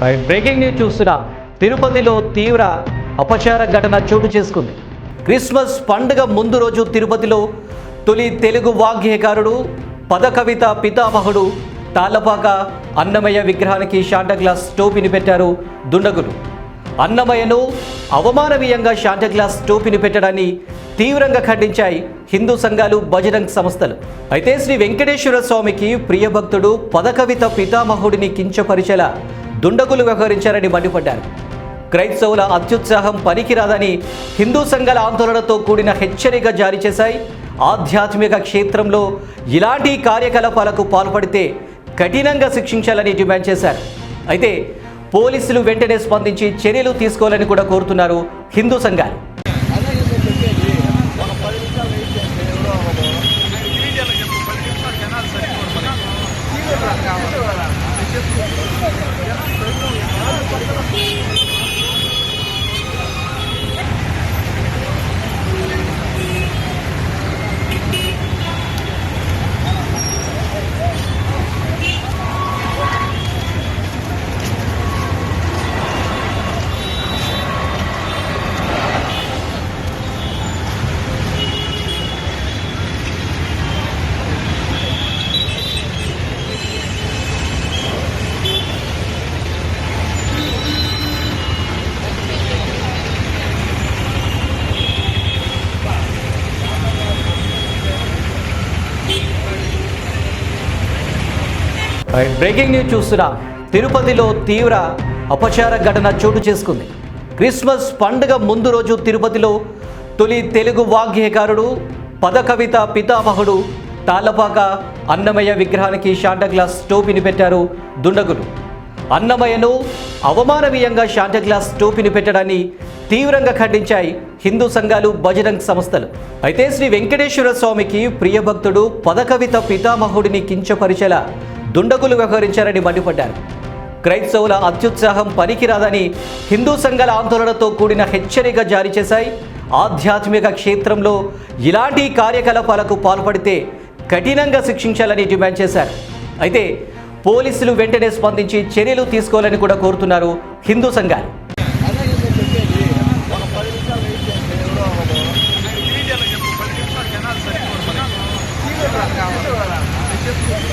Breaking news చూస్తున్నా తిరుపతిలో తీవ్ర అపచార ఘటన చోటు చేసుకుంది. క్రిస్మస్ పండుగ ముందు రోజు తిరుపతిలో తొలి తెలుగు వాగ్యకారుడు పదకవిత పితామహుడు తాళ్ళపాక అన్నమయ్య విగ్రహానికి శాంటగ్లాస్ టోపీని పెట్టారు దుండగులు. అన్నమయ్యను అవమానవీయంగా శాంటగ్లాస్ టోపీని పెట్టడాన్ని తీవ్రంగా ఖండించాయి హిందూ సంఘాలు బజరంగ్ సంస్థలు. అయితే శ్రీ వెంకటేశ్వర స్వామికి ప్రియభక్తుడు పదకవిత పితామహుడిని కించపరిచేలా దుండగులు వ్యవహరించారని మండిపడ్డారు. క్రైస్తవుల అత్యుత్సాహం పనికిరాదని హిందూ సంఘాల ఆందోళనతో కూడిన హెచ్చరిక జారీ చేశాయి. ఆధ్యాత్మిక క్షేత్రంలో ఇలాంటి కార్యకలాపాలకు పాల్పడితే కఠినంగా శిక్షించాలని డిమాండ్ చేశారు. అయితే పోలీసులు వెంటనే స్పందించి చర్యలు తీసుకోవాలని కూడా కోరుతున్నారు హిందూ సంఘాలు. బ్రేకింగ్ న్యూస్ చూస్తున్నా. తిరుపతిలో తీవ్ర అపచార ఘటన చోటు చేసుకుంది. క్రిస్మస్ పండుగ ముందు రోజు తిరుపతిలో తొలి తెలుగు వాగ్యకారుడు పదకవిత పితామహుడు తాళ్ళపాక అన్నమయ్య విగ్రహానికి శాంటగ్లాస్ టోపీని పెట్టారు దుండగులు. అన్నమయ్యను అవమానవీయంగా శాంటగ్లాస్ టోపీని పెట్టడాన్ని తీవ్రంగా ఖండించాయి హిందూ సంఘాలు బజరంగ్ సంస్థలు. అయితే శ్రీ వెంకటేశ్వర స్వామికి ప్రియభక్తుడు పదకవిత పితామహుడిని కించపరిచేలా దుండగులు వ్యవహరించారని మండిపడ్డారు. క్రైస్తవుల అత్యుత్సాహం పనికిరాదని హిందూ సంఘాల ఆందోళనతో కూడిన హెచ్చరిక జారీ చేశాయి. ఆధ్యాత్మిక క్షేత్రంలో ఇలాంటి కార్యకలాపాలకు పాల్పడితే కఠినంగా శిక్షించాలని డిమాండ్ చేశారు. అయితే పోలీసులు వెంటనే స్పందించి చర్యలు తీసుకోవాలని కూడా కోరుతున్నారు హిందూ సంఘాలు. ¡Gracias!